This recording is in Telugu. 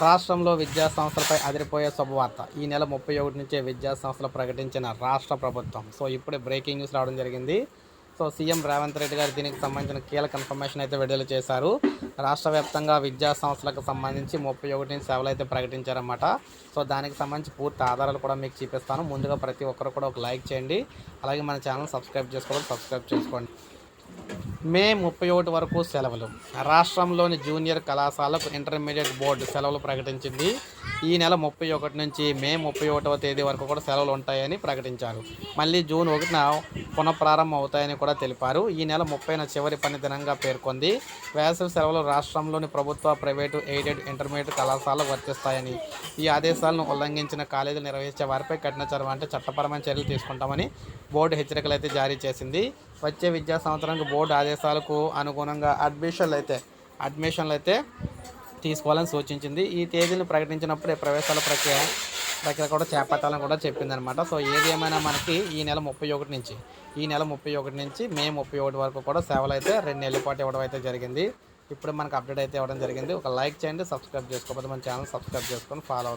రాష్ట్రంలో విద్యా సంస్థలపై అదిరిపోయే శుభవార్త. ఈ నెల ముప్పై ఒకటి నుంచే విద్యా సంస్థలు ప్రకటించిన రాష్ట్ర ప్రభుత్వం. సో ఇప్పుడే బ్రేకింగ్ న్యూస్ రావడం జరిగింది. సో సీఎం రేవంత్ రెడ్డి గారు దీనికి సంబంధించిన కీలక ఇన్ఫర్మేషన్ అయితే విడుదల చేశారు. రాష్ట్ర వ్యాప్తంగా విద్యా సంస్థలకు సంబంధించి ముప్పై ఒకటి సేవలు అయితే ప్రకటించారన్నమాట. సో దానికి సంబంధించి పూర్తి ఆధారాలు కూడా మీకు చూపిస్తాను. ముందుగా ప్రతి ఒక్కరు కూడా ఒక లైక్ చేయండి. అలాగే మన ఛానల్ సబ్స్క్రైబ్ చేసుకోవాలి సబ్స్క్రైబ్ చేసుకోండి. మే ముప్పై ఒకటి వరకు సెలవులు. రాష్ట్రంలోని జూనియర్ కళాశాలకు ఇంటర్మీడియట్ బోర్డు సెలవులు ప్రకటించింది. ఈ నెల ముప్పై ఒకటి నుంచి మే ముప్పై ఒకటవ తేదీ వరకు కూడా సెలవులు ఉంటాయని ప్రకటించారు. మళ్ళీ జూన్ ఒకటిన పునఃప్రారంభం అవుతాయని కూడా తెలిపారు. ఈ నెల ముప్పైన చివరి పని దినంగా పేర్కొంది. వేసవి సెలవులు రాష్ట్రంలోని ప్రభుత్వ ప్రైవేటు ఎయిడెడ్ ఇంటర్మీడియట్ కళాశాలలు వర్తిస్తాయని ఈ ఆదేశాలను ఉల్లంఘించిన కాలేజీలు నిర్వహించే వారిపై కఠిన చర్య అంటే చట్టపరమైన చర్యలు తీసుకుంటామని బోర్డు హెచ్చరికలు అయితే జారీ చేసింది. వచ్చే విద్యా సంవత్సరానికి బోర్డు ఆదేశాలకు అనుగుణంగా అడ్మిషన్లు అయితే అడ్మిషన్లు అయితే తీసుకోవాలని సూచించింది. ఈ తేదీని ప్రకటించినప్పుడే ప్రవేశాల ప్రక్రియ ప్రక్రియ కూడా చేపట్టాలని కూడా చెప్పిందనమాట. సో ఏది ఏమైనా మనకి ఈ నెల ముప్పై ఒకటి నుంచి ఈ నెల ముప్పై ఒకటి నుంచి మే ముప్పై ఒకటి వరకు కూడా సేవలు అయితే రెండు నెలల పాటు ఇవ్వడం అయితే జరిగింది. ఇప్పుడు మనకు అప్డేట్ అయితే ఇవ్వడం జరిగింది. ఒక లైక్ చేయండి సబ్స్క్రైబ్ చేసుకోకపోతే మన ఛానల్ సబ్స్క్రైబ్ చేసుకొని ఫాలో